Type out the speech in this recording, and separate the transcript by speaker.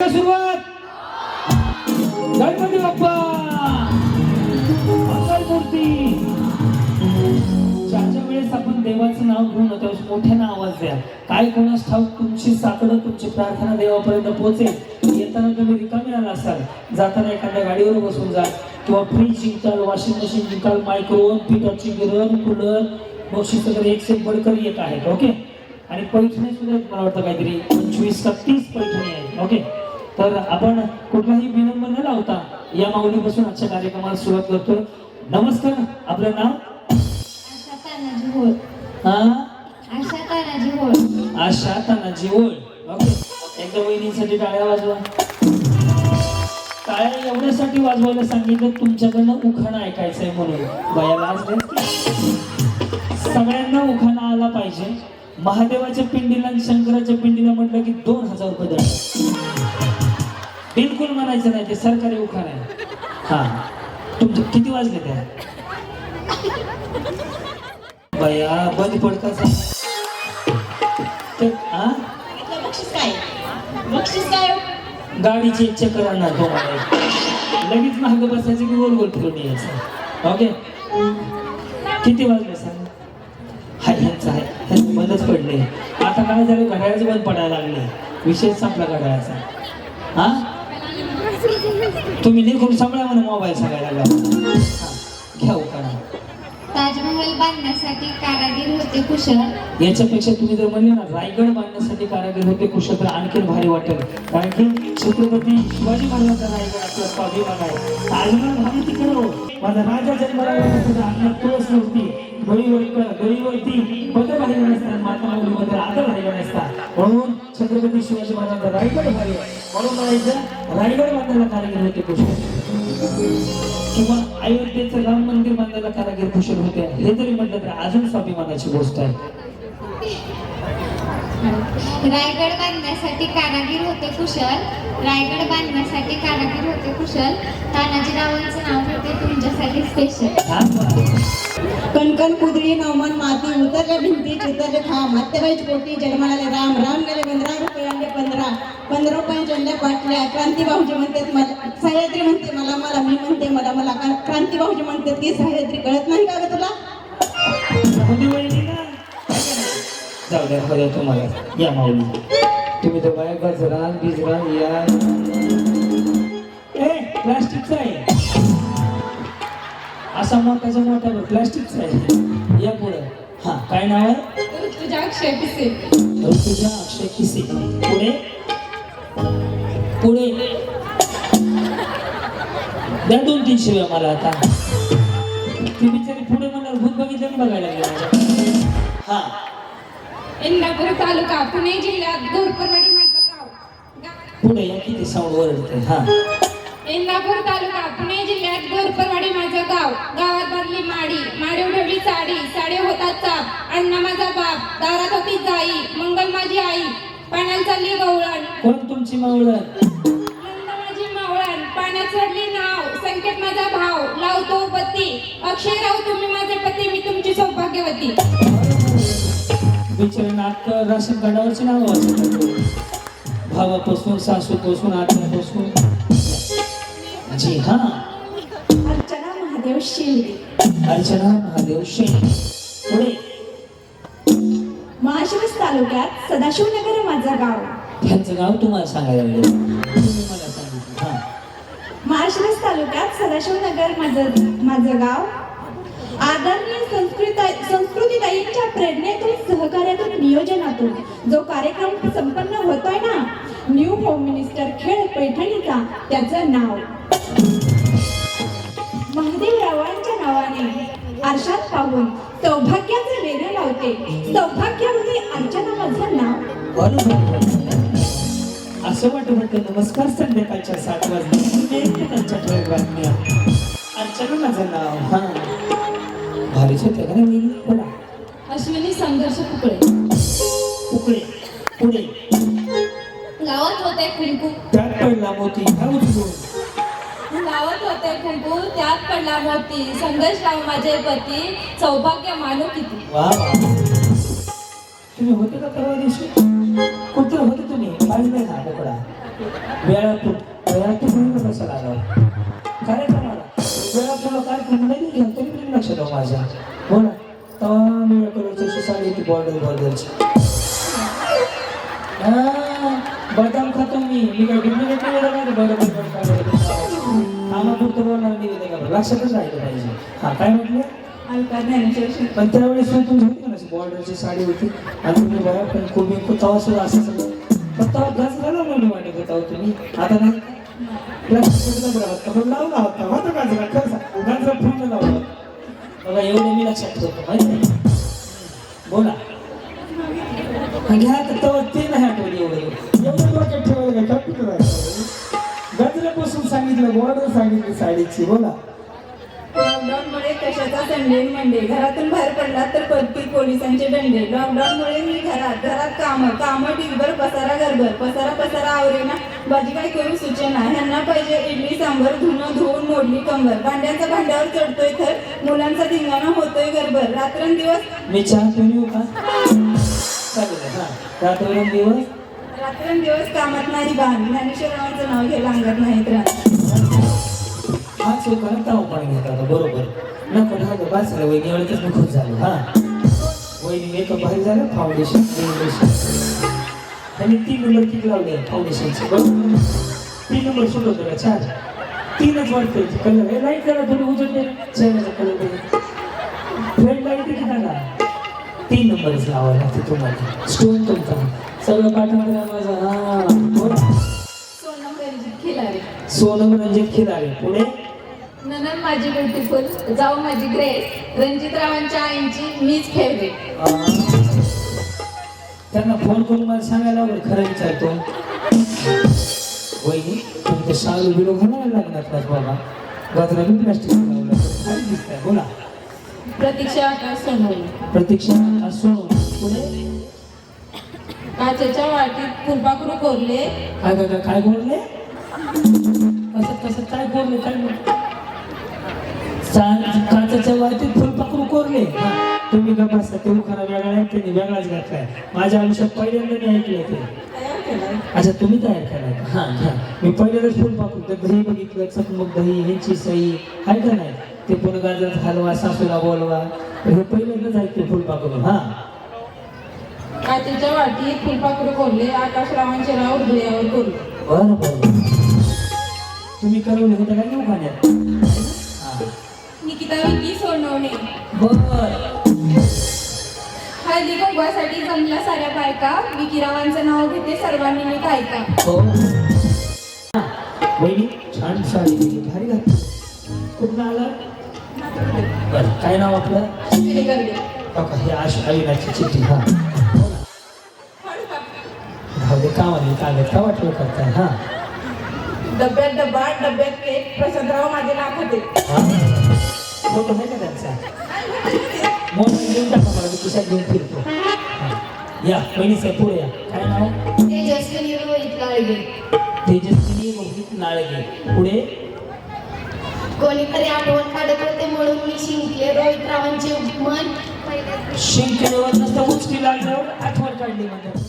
Speaker 1: सुरुवात. गणपती बाप्पा मूर्ती. ज्याच्या वेळेस आपण देवाचं नाव घेऊन त्यावेळेस मोठ्यानं आवाज द्या. काय कोणास ठाऊक तुमची साकडं तुमची प्रार्थना देवापर्यंत पोहोचेल. येताना तुम्ही रिकामी आला असाल. जाताना एखाद्या गाडीवर बसून जा. किंवा फ्रीज जिंकाल वॉशिंग मशीन जिंकाल मायक्रोवन पिठाची गिरण कूलर बक्षीस वगैरे एक से बडकर येत आहेत ओके आणि पैठणी सुद्धा मला वाटतं काहीतरी. पंचवीस का तीस पैठणी आहेत ओके तर आपण कुठलाही विलंब न लावता या माऊलीपासून आजच्या कार्यक्रमाला सुरुवात करतो. नमस्कार आपलं नाव?
Speaker 2: आशा तानाजी होळ. आशा तानाजी होळ.
Speaker 1: ओके. एकदा वहिनीसाठी टाळ्या वाजवा. टाळ्या एवढ्यासाठी वाजवायला सांगितलं तुमच्याकडनं उखाणा ऐकायचंय म्हणून. बयाला आज सगळ्यांना उखाणा आला पाहिजे. महादेवाच्या पिंडीला आणि शंकराच्या पिंडीला म्हटलं की दोन हजार रुपये बिलकुल म्हणायचं नाही ते सरकारी उखाणा. आहे हा. तुमचे किती वाजले त्या? बया बंद पडकाचा ते हा
Speaker 2: बक्षीस काय? बक्षीस काय?
Speaker 1: गाडीची इच्छा करा ना तुम्हाला. लगेच महाग बसायचं की गोल गोल फिरून यायचं. ओके? किती वाजले सांग हाय ह्यांचं आहे ह्यांचं बंदच पडले आता काय झालं घड्याळच बंद पडायला लागले विषय संपला घड्याळाचा. हा तुम्ही लेखून सांभाळा म्हणून मोबाईल सांगायला लागला. घ्या उकाडा
Speaker 2: ताजमहल बांधण्यासाठी कारागीर होते कुशल.
Speaker 1: याच्यापेक्षा तुम्ही जर म्हणले ना रायगड बांधण्यासाठी कारागीर होते कुशल तर आणखीन भारी वाटेल. कारण की छत्रपती शिवाजी महाराजांचा रायगड आपला स्वाभिमान आहे. ताजमहल भारी तिकडे हो. माझा राजा जन्माला सुद्धा तुळस नव्हती. गळीवर गळीवरती बदल भारी नसतात माता मुलीमध्ये आदर भारी नसतात म्हणून छत्रपती शिवाजी महाराजांचा रायगड भारी म्हणून म्हणायचं रायगड बांधायला कारागीर होते कुशल. किंवा अयोध्येचं राम मंदिर बांधायला कारागीर कुशल होते. हे जरी म्हटलं तर अजून स्वाभिमानाची गोष्ट आहे.
Speaker 2: रायगड बांधण्यासाठी कारागीर होते कुशल. रायगड बांधण्यासाठी कारागीर होते कुशल. तानाजीरावांचं नाव होते तुमच्यासाठी स्पेशल
Speaker 1: हा.
Speaker 3: कणकण कुदळी नवमन माती उतरल्या भिंती चितरले खांब हत्याबाईची पोटी जन्माला राम राम गेले पाटल्या क्रांती भाऊजी म्हणतात मला सह्याद्री म्हणते मला मला मी म्हणते मला मला क्रांती भाऊजी म्हणतात की सह्याद्री कळत नाही का ग तुला?
Speaker 1: जाऊ द्या हो द्या तुम्हाला. या माऊली. तुम्ही तर बाया गजरा बिजरा या. ए प्लास्टिकचा आहे. असा मोठाचा मोठा प्लास्टिकचा आहे. या पुढे. हा काय नाव आहे?
Speaker 3: तुझ्या अक्षय पिसे
Speaker 1: ऋतुजा अक्षय किसे पुढे? पुढे. द्या दोन तीन शिव्या मला आता. ती बिचारी पुढे म्हणणार भूत बघितलं बघायला लागले हा.
Speaker 3: इंदापूर तालुका पुणे जिल्ह्यात घोरपरवाडी माझं गाव.
Speaker 1: पुढे या किती साऊंड वरडते हा.
Speaker 3: इंदापूर तालुका पुणे जिल्ह्यात घोरपरवाडी माझं गाव. गावात बांधली माडी. माडी उडवली साडी. साडी होता चाप. अण्णा माझा बाप. दारात होती जाई. मंगल माझी आई. पाण्यात चालली गवळण
Speaker 1: कोण तुमची मावळ
Speaker 3: नंद माझी मावळण. पाण्यात चढली नाव. संकेत माझा भाव. लावतो पती अक्षय राव तुम्ही माझे पती मी तुमची सौभाग्यवती.
Speaker 1: बिचारे नाटक राशन कार्डावरची नाव वाचत भावापासून सासूपासून आत्यापासून जी हा.
Speaker 3: अर्चना महादेव शिंदे.
Speaker 1: अर्चना महादेव पुढे.
Speaker 3: महाशिवस तालुक्यात सदाशिवनगर माझं गाव.
Speaker 1: त्यांचं गाव तुम्हाला सांगायला लागले तुम्ही मला सांगितलं हा.
Speaker 3: तालुक्यात सदाशिवनगर माझं माझं गाव. आदरणीय संस्कृत संस्कृतीताईंच्या प्रेरणेतून सहकार्यातून नियोजनातून जो कार्यक्रम संपन्न होतोय ना न्यू होम मिनिस्टर खेळ पैठणीचा त्याचं नाव. महादेवरावांच्या नावाने. आरशात पाहून सौभाग्याचं वेगळं लावते. सौभाग्यामध्ये अर्चना माझं नाव.
Speaker 1: असं वाटत होतं नमस्कार संध्याकाळच्या सात वाजता. त्यांच्या ट्रेक बातम्या. अर्चना माझं नाव. हा. भारीच होते का नाही बोला
Speaker 3: अश्विनी संघर्ष कुकळे
Speaker 1: पुकडे. पुढे.
Speaker 3: लावत होते कुंकू
Speaker 1: त्यात पडला मोती. हा उचलून
Speaker 3: लावत होते कुंकू त्यात पडला मोती संघर्ष राव माझे पती सौभाग्य मानू किती?
Speaker 1: वा तुम्ही होते का परवा दिवशी? कुठे होते तुम्ही? पाहिजे ना बोकडा वेळापूर तू म्हणून कसं लागला काय का मला? काय करून नाही तरी पण लक्षात माझ्या. हो ना? तेव्हा मी साडी बॉर्डर बॉर्डरची बदाम खातो मी मी काय डुप्लिकेट नाही. का बरोबर आम्हाला बोलणार नाही का बरं लक्षातच राहिलं पाहिजे. हा काय म्हटलं? पण त्यावेळेस पण तुम्ही होती ना बॉर्डरची साडी होती. आणि तुम्ही बघा पण कोणी तवा सुद्धा असं सगळं. पण तेव्हा गज घाला म्हणून वाटत होता तुम्ही. आता नाही. लावला होता होता गजरा खरं. गजरा पूर्ण लावला. बघा एवढं मी लक्षात ठेवतो. माहिती बोला. हा, घ्या तर तेव्हा ते साडीची बोला.
Speaker 3: लॉकडाऊनमुळे कशाचा संडे मंडे घरातून बाहेर पडला तर पडतील पोलिसांचे दंडे. लॉकडाऊनमुळे मी घरात घरात काम काम ढिगभर पसारा गरभर पसारा पसारा आवरेना. भाजी काय करू सूचना? ह्यांना पाहिजे इडली सांबर धुणं धुवून मोडली कंबर. भांड्यांचा भांड्यावर चढतोय तर मुलांचा धिंगाणा होतोय गरभर रात्रंदिवस
Speaker 1: मी चहा पिऊन येऊ का? चालेल हा. रात्र दिवस
Speaker 3: रात्रंदिवस कामात नाही बाण. ज्ञानेश्वरावांचं नाव घ्यायला अंगात नाहीत राहत
Speaker 1: हा चोखाना ताव पाणी घेत आता बरोबर. नको झालं वहिनी एवढंच मी खुश झालो हा. वहिनी मेकअप भारी झालं फाउंडेशन फाउंडेशन आणि तीन नंबर किती लावले फाउंडेशनचे बरोबर? तीन नंबर होतं का? चार. तीनच वाटते कलर. हे लाइट करा थोडी उजळते चेहऱ्याचा कलर फ्रेंड लाइट किती टाका तीन नंबरच लावायला लागते तुम्हाला. स्टोन तुमचा. सगळं पाठवणार माझा हा
Speaker 3: सोनम रणजित खिलारे
Speaker 1: सोनम रंजित खिलारे पुढे?
Speaker 3: ननन माझी ब्युटिफुल जाऊ माझी ग्रेट रणजित रावांच्या आईंची मीच फेवरेट
Speaker 1: त्यांना फोन करून मला सांगायला आवडेल खरं विचारतो. वहिनी तुमचं शालू बिलो घालायला लागणार का बाबा? गाजरा मी प्लास्टिक दिसतंय? बोला.
Speaker 3: प्रतीक्षा आकाश सोनवणे
Speaker 1: प्रतीक्षा असो पुढे
Speaker 3: काचेच्या वाटीत फुलपाखरू कोरले.
Speaker 1: काय काय काय काय बोलले कसं कसं काय बोलले काय बोलले? चा- काचेच्या वाटीत फुलपाखरू कोरले. तुम्ही का बसा ते उखाणा वेगळा आहे त्यांनी वेगळाच घातलाय माझ्या आयुष्यात पहिल्यांदा मी ऐकलं ते. अच्छा तुम्ही तयार केलाय का? हा हा. मी पहिल्यांदाच फुलपाखरू ते दही बघितलं चकमक दही ह्यांची सई आहे का नाही? ते पुन्हा गाजरात हलवा सासूला बोलवा. हे पहिल्यांदाच ऐकते फुलपाखरू हा.
Speaker 3: काचेच्या वाटीत फुलपाखरू कोरले? आकाश रावांचे राव हृदयावर कोरले.
Speaker 1: बरं बरं तुम्ही करवले होतं काय घेऊ खाण्यात हा.
Speaker 3: निकिता विकी सोनवणे. हळदी कुंकवासाठी जमल्या साऱ्या बायका. विकीरावांचं नाव घेते सर्वांनी नीट ऐका.
Speaker 1: हो. वहिनी छान साडी दिली. भारी घातली. कुठं आला बरं काय नाव आपलं? हो का? हे आश अविनाची चिठ्ठी हा. धाव दे कामाली कागद का वाटलं करताय हा?
Speaker 3: डब्यात डब्बा डब्यात केक प्रसादराव माझे नाव होते
Speaker 1: हा? फोटो आहे का त्यांचा मोबाईल देऊन टाका मला मी खिशात घेऊन फिरतो हा. या बहिणीचं पुढे या काय नाव
Speaker 2: तेजस्विनी रोहित लाळगे
Speaker 1: तेजस्विनी रोहित नाळगे पुढे
Speaker 2: कोणीतरी आठवण काढत होते म्हणून मी शिंकले रोहित रावांचे मन पहिल्या
Speaker 1: शिंकेवर नसतं उचकी लागल्यावर आठवण काढली म्हणजे.